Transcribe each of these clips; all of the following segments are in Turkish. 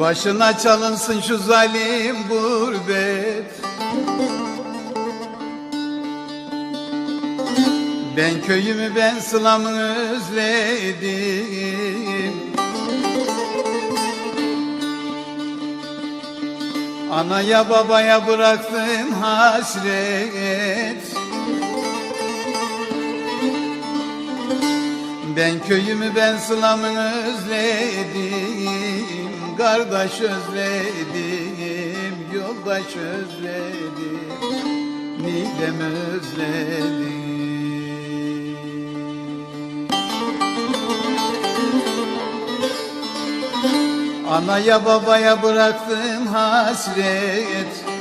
Başına çalınsın şu zalim gurbet. Ben köyümü ben sılamı özledim. Anaya babaya bıraktım hasret Ben köyümü ben sılamı özledim. Kardeş özledim Yoldaş özledim. Nidem özledim. Anaya babaya bıraktım hasret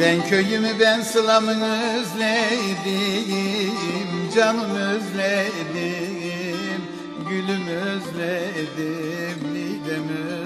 Ben köyümü ben sılamı özledim Canım özledim Gülüm özledim Nidem özledim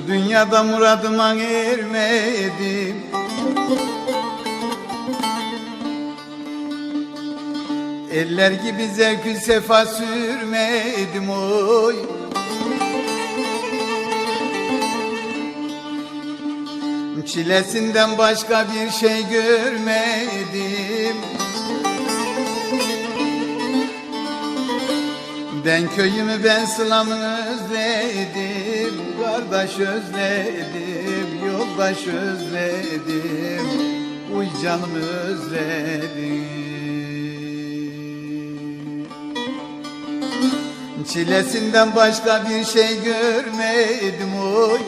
Şu dünyada muradıma ermedim Eller gibi zevkü sefa sürmedim oy. Çilesinden başka bir şey görmedim. Ben köyümü ben sılamı özledim Kardeş özledim Yoldaş özledim Uy canımı özledim. Çilesinden başka bir şey görmedim oy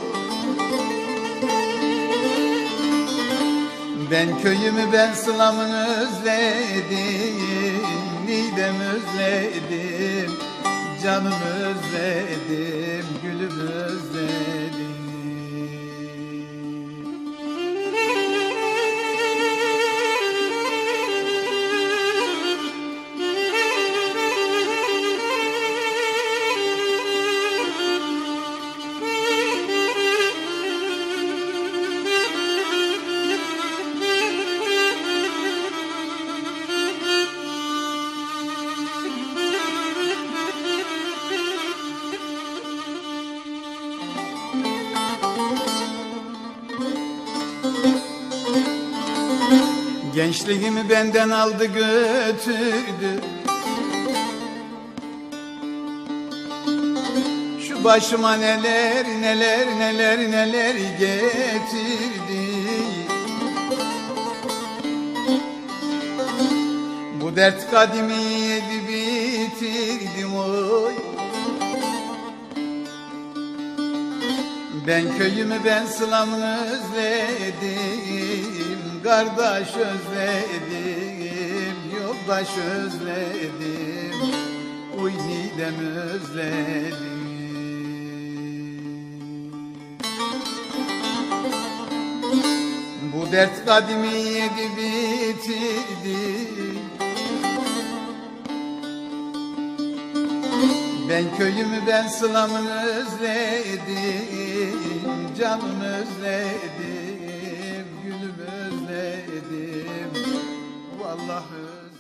Ben köyümü ben sılamı özledim Nidem özledim Canım özledim Gülüm özledim Gençliğimi benden aldı götürdü. Şu başıma neler neler neler neler getirdi. Bu dert kadimi yedi bitirdim oy Ben köyümü ben sılamı özledim Kardeş özledim Yoldaş özledim Uy nidem özledim. Bu dert kadimi yedi bitirdi Ben köyümü ben sılamı özledim Canım özledim Gülüm özledim. Vallahi